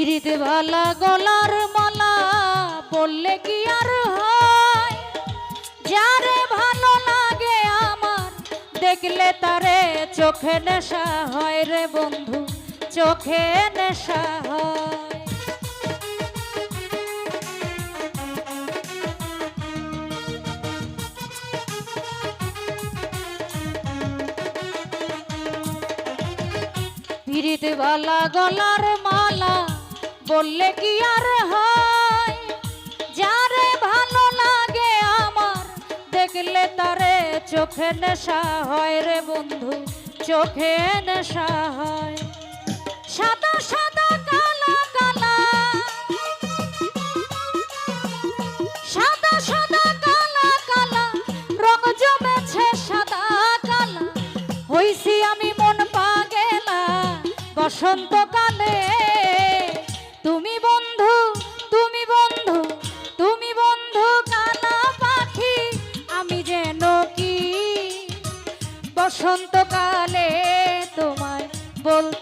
ভালা গলার মালা, বললে কি আর হয়? যারে ভালো লাগে আমার, দেখলে তারে চোখে নেশা হয় রে বন্ধু, চোখে নেশা হয়। পিড়িতে বালা গলার মালা বললে কি আর হয়? যারে ভালো লাগে আমার, দেখলে তারে চোখে নেশা হয় রে বন্ধু, চোখে নেশা হয়। সাদা সাদা, কালা কালা। সাদা সাদা, কালা কালা, রং জমেছে সাদা, কালা। হইছি আমি মন পাগেলা বসন্তকালে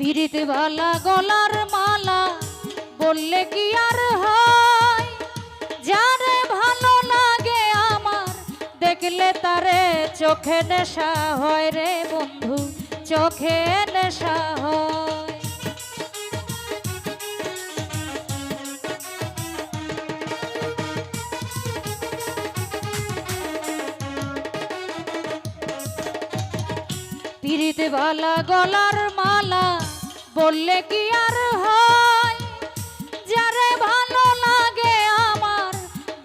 পিড়িতে বালা গলার মালা বললে কি আর হয়? যারে ভালো লাগে আমার, দেখলে তারে চোখে নেশা হয় রে বন্ধু, চোখে নেশা হয়। পিড়িতে বালা গলার বললে কি আর হয়? যারে ভালো লাগে আমার,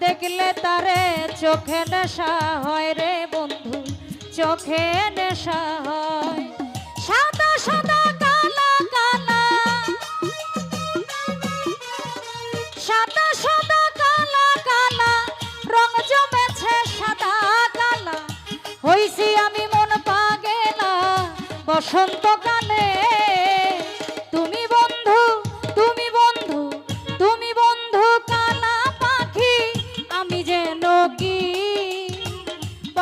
দেখলে তারে চোখে নেশা হয় রে বন্ধু, চোখে নেশা হয়। সাদা সাদা, কালা কালা। সাদা সাদা, কালা কালা। রং জমেছে সাদা, কালা। হইছি আমি মন পাগেলা বসন্তকালে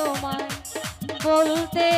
তোমায় বলতে